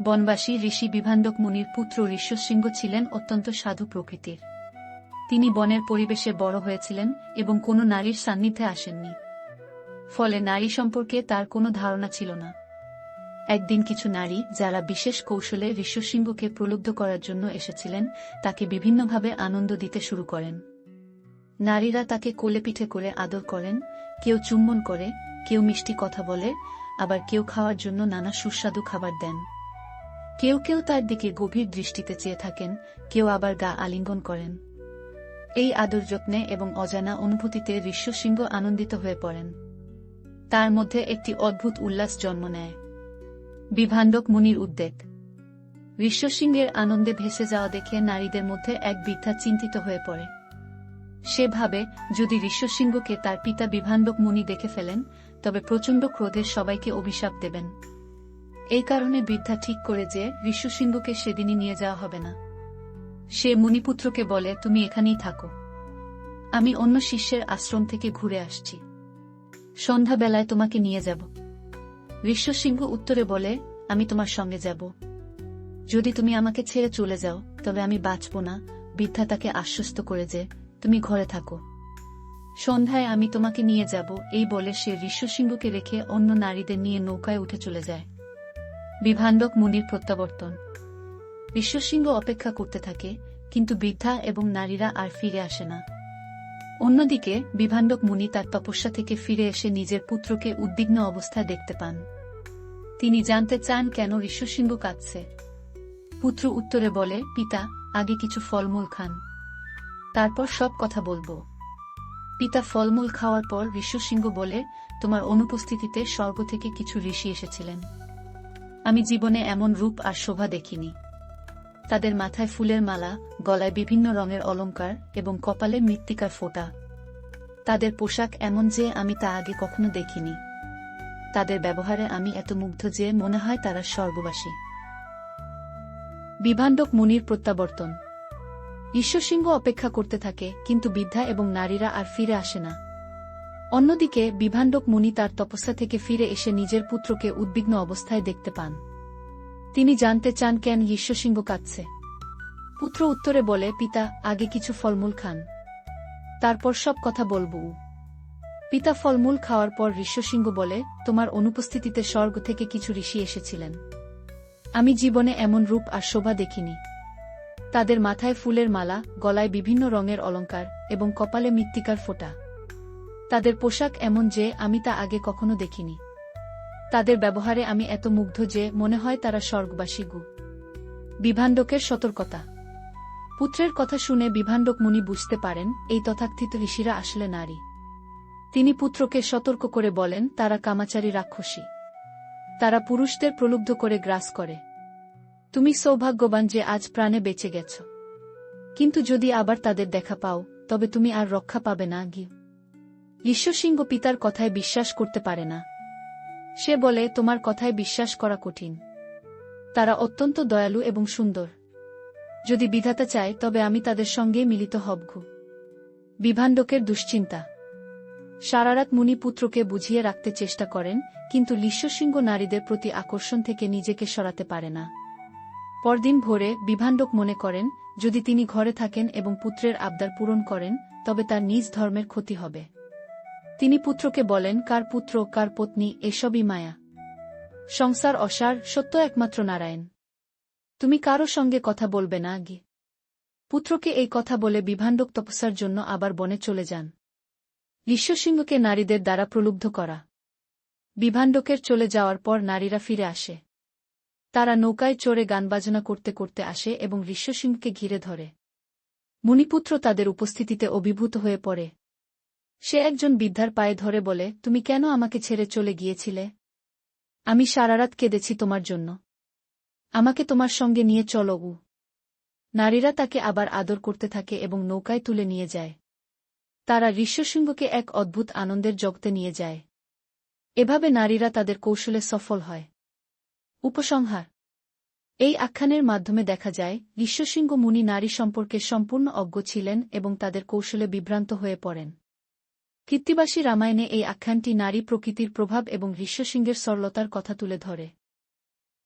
বনবাসী ঋষি বিভাণ্ডক মুনির পুত্র ঋষ্যশৃঙ্গ ছিলেন অত্যন্ত সাধু প্রকৃতির। তিনি বনের পরিবেশে বড় হয়েছিলেন এবং কোনো নারীর সান্নিধ্যে আসেননি। ফলে নারী সম্পর্কে তার কোনো ধারণা ছিল না। একদিন কিছু নারী যারা বিশেষ কৌশলে ঋষ্যশৃঙ্গকে প্রলুব্ধ করার জন্য এসেছিলেন, তাকে বিভিন্নভাবে আনন্দ দিতে শুরু করেন। নারীরা তাকে কোলে পিঠে করে আদর করেন, কেউ চুম্বন করে, কেউ মিষ্টি কথা বলে, আবার কেউ খাওয়ার জন্য নানা সুস্বাদু খাবার দেন। কেউ কেউ তার দিকে গভীর দৃষ্টিতে চেয়ে থাকেন, কেউ আবার গা আলিঙ্গন করেন। এই আদর যত্নে এবং অজানা অনুভূতিতে ঋষ্যশৃঙ্গ আনন্দিত হয়ে পড়েন। তার মধ্যে একটি অদ্ভুত উল্লাস জন্ম নেয়। বিভাণ্ডক মুনির উদ্বেগ। ঋষ্যশৃঙ্গের আনন্দে ভেসে যাওয়া দেখে নারীদের মধ্যে এক বৃদ্ধা চিন্তিত হয়ে পড়ে। সে ভাবে, যদি ঋষ্যশৃঙ্গকে তার পিতা বিভাণ্ডক মুনি দেখে ফেলেন, তবে প্রচণ্ড ক্রোধে সবাইকে অভিশাপ দেবেন। এই কারণে বৃদ্ধা ঠিক করে যে ঋষ্যশৃঙ্গকে সেদিনই নিয়ে যাওয়া হবে না। সে মুনিপুত্রকে বলে, তুমি এখানেই থাকো। আমি অন্য শিষ্যের আশ্রম থেকে ঘুরে আসছি। সন্ধ্যাবেলায় তোমাকে নিয়ে যাব। ঋষ্যসিংহ উত্তরে বলে, আমি তোমার সঙ্গে যাব। যদি তুমি আমাকে ছেড়ে চলে যাও, তবে আমি বাঁচব না। বৃদ্ধা তাকে আশ্বস্ত করে যে, তুমি ঘরে থাকো। সন্ধ্যায় আমি তোমাকে নিয়ে যাব। এই বলে সে ঋষ্যসিংহকে রেখে অন্য নারীদের নিয়ে নৌকায় উঠে চলে যায়। বিভাণ্ডক মুনির প্রত্যাবর্তন। বিশ্বসিংহ অপেক্ষা করতে থাকে, কিন্তু বৃদ্ধা এবং নারীরা আর ফিরে আসে না। অন্যদিকে, বিভাণ্ডক মুনি তার তপস্যা থেকে ফিরে এসে নিজের পুত্রকে উদ্বিগ্ন অবস্থায় দেখতে পান। তিনি জানতে চান কেন ঋষ্যসিংহ কাঁদছে। পুত্র উত্তরে বলে, পিতা, আগে কিছু ফলমূল খান। তারপর সব কথা বলব। পিতা ফলমূল খাওয়ার পর ঋষ্যসিংহ বলে, তোমার অনুপস্থিতিতে স্বর্গ থেকে কিছু ঋষি এসেছিলেন। আমি জীবনে এমন রূপ আর শোভা দেখিনি। তাদের মাথায় ফুলের মালা, গলায় বিভিন্ন রঙের অলংকার এবং কপালে মৃত্তিকার ফোঁটা। তাদের পোশাক এমন যে আমি তা আগে কখনো দেখিনি। তাদের ব্যবহারে আমি এত মুগ্ধ যে মনে হয় তারা স্বর্গবাসী। বিভাণ্ডক মুনির প্রত্যাবর্তন। ঈশ্বরসিংহ অপেক্ষা করতে থাকে, কিন্তু বৃদ্ধা এবং নারীরা আর ফিরে আসে না। অন্যদিকে, বিভাণ্ডক মুনি তার তপস্যা থেকে ফিরে এসে নিজের পুত্রকে উদ্বিগ্ন অবস্থায় দেখতে পান। তিনি জানতে চান কেন ঈশ্বরসিংহ কাঁদছে। পুত্র উত্তরে বলে, পিতা, আগে কিছু ফলমূল খান। তারপর সব কথা বলব। পিতা, ফলমূল খাওয়ার পর ঋষ্যসিংহ বলে, তোমার অনুপস্থিতিতে স্বর্গ থেকে কিছু ঋষি এসেছিলেন। আমি জীবনে এমন রূপ আর শোভা দেখিনি। তাদের মাথায় ফুলের মালা, গলায় বিভিন্ন রঙের অলংকার এবং কপালে মৃত্তিকার ফোঁটা। তাদের পোশাক এমন যে আমি তা আগে কখনো দেখিনি। তাদের ব্যবহারে আমি এত মুগ্ধ যে মনে হয় তারা স্বর্গবাসী গু। বিভাণ্ডকের সতর্কতা। পুত্রের কথা শুনে বিভাণ্ডক মুনি বুঝতে পারেন, এই তথাকথিত ঋষিরা আসলে নারী। তিনি পুত্রকে সতর্ক করে বলেন, তারা কামাচারী রাক্ষসী। তারা পুরুষদের প্রলুব্ধ করে গ্রাস করে। তুমি সৌভাগ্যবান যে আজ প্রাণে বেঁচে গেছ। কিন্তু যদি আবার তাদের দেখা পাও, তবে তুমি আর রক্ষা পাবে না গি ঈশ্বরসিংহ পিতার কথায় বিশ্বাস করতে পারে না। সে বলে, তোমার কথায় বিশ্বাস করা কঠিন। তারা অত্যন্ত দয়ালু এবং সুন্দর। যদি বিধাতা চায়, তবে আমি তাদের সঙ্গে মিলিত হবঘু বিভাণ্ডকের দুশ্চিন্তা। সারারাত মুনি পুত্রকে বুঝিয়ে রাখতে চেষ্টা করেন, কিন্তু লিশ্বসিংহ নারীদের প্রতি আকর্ষণ থেকে নিজেকে সরাতে পারে না। পরদিন ভোরে বিভাণ্ডক মনে করেন, যদি তিনি ঘরে থাকেন এবং পুত্রের আবদার পূরণ করেন, তবে তার নিজ ধর্মের ক্ষতি হবে। তিনি পুত্রকে বলেন, কার পুত্র, কার পত্নী, এসবই মায়া। সংসার অসার, সত্য একমাত্র নারায়ণ। তুমি কারও সঙ্গে কথা বলবে না আগে। পুত্রকে এই কথা বলে বিভাণ্ডক তপস্যার জন্য আবার বনে চলে যান। বিশ্বসিংহকে নারীদের দ্বারা প্রলুব্ধ করা। বিভাণ্ডকের চলে যাওয়ার পর নারীরা ফিরে আসে। তারা নৌকায় চড়ে গান বাজনা করতে করতে আসে এবং ঋষ্যসিংহকে ঘিরে ধরে। মুনিপুত্র তাদের উপস্থিতিতে অভিভূত হয়ে পড়ে। সে একজন বৃদ্ধার পায়ে ধরে বলে, তুমি কেন আমাকে ছেড়ে চলে গিয়েছিলে? আমি সারারাত কেঁদেছি তোমার জন্য। আমাকে তোমার সঙ্গে নিয়ে চলো উ নারীরা তাকে আবার আদর করতে থাকে এবং নৌকায় তুলে নিয়ে যায়। তারা ঋষ্যসিংহকে এক অদ্ভুত আনন্দের জগতে নিয়ে যায়। এভাবে নারীরা তাদের কৌশলে সফল হয়। উপসংহার। এই আখ্যানের মাধ্যমে দেখা যায় ঋষ্যসিংহ মুনি নারী সম্পর্কে সম্পূর্ণ অজ্ঞ ছিলেন এবং তাদের কৌশলে বিভ্রান্ত হয়ে পড়েন। কৃত্তিবাসী রামায়ণে এই আখ্যানটি নারী প্রকৃতির প্রভাব এবং ঋষ্যসিংহের সরলতার কথা তুলে ধরে।